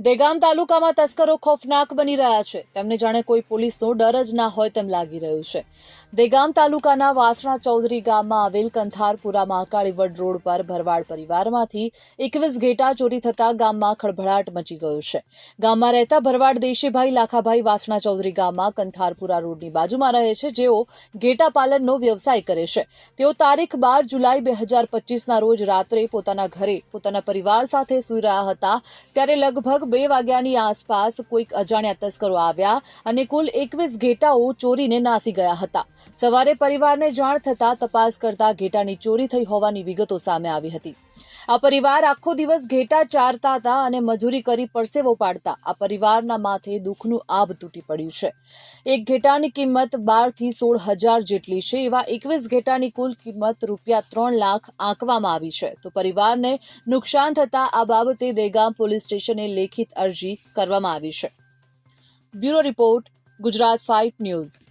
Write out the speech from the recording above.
દેગામ તાલુકામાં તસ્કરો ખોફનાક બની રહ્યા છે. તેમને જાણે કોઈ પોલીસનો ડર જ ના હોય તેમ લાગી રહ્યું છે. દેગામ તાલુકાના વાસણા ચૌધરી ગામમાં આવેલ કંથારપુરામાં કાળીવડ રોડ પર ભરવાડ પરિવારમાંથી એકવીસ ઘેટા ચોરી થતા ગામમાં ખળભળાટ મચી ગયો છે. ગામમાં રહેતા ભરવાડ દેશીભાઈ લાખાભાઈ વાસણા ચૌધરી ગામમાં કંથારપુરા રોડની બાજુમાં રહે છે. જેઓ ઘેટા પાલનનો વ્યવસાય કરે છે. તેઓ તારીખ બાર જુલાઈ બે હજાર પચીસના રોજ રાત્રે પોતાના ઘરે પોતાના પરિવાર સાથે સૂઈ રહ્યા હતા. ત્યારે લગભગ બે વાગ્યાની આસપાસ કોઈક અજાણ્યા તસ્કરો આવ્યા અને કુલ એકવીસ ઘેટાઓ ચોરીને નાસી ગયા હતા. સવારે પરિવારને જાણ થતાં તપાસ કરતા ઘેટાની ચોરી થઈ હોવાની વિગતો સામે આવી હતી. આ પરિવાર આખો દિવસ ઘેટા ચારતા હતા અને મજૂરી કરી પરસેવો પાડતા. આ પરિવારના માથે દુઃખનું આભ તૂટી પડ્યું છે. એક ઘેટાની કિંમત બારથી સોળ હજાર જેટલી છે. એવા એકવીસ ઘેટાની કુલ કિંમત રૂપિયા ત્રણ લાખ આંકવામાં આવી છે. તો પરિવારને નુકસાન થતા આ બાબતે દેગામ પોલીસ સ્ટેશને લેખિત અરજી કરવામાં આવી છે. Bureau report, Gujarat fight news.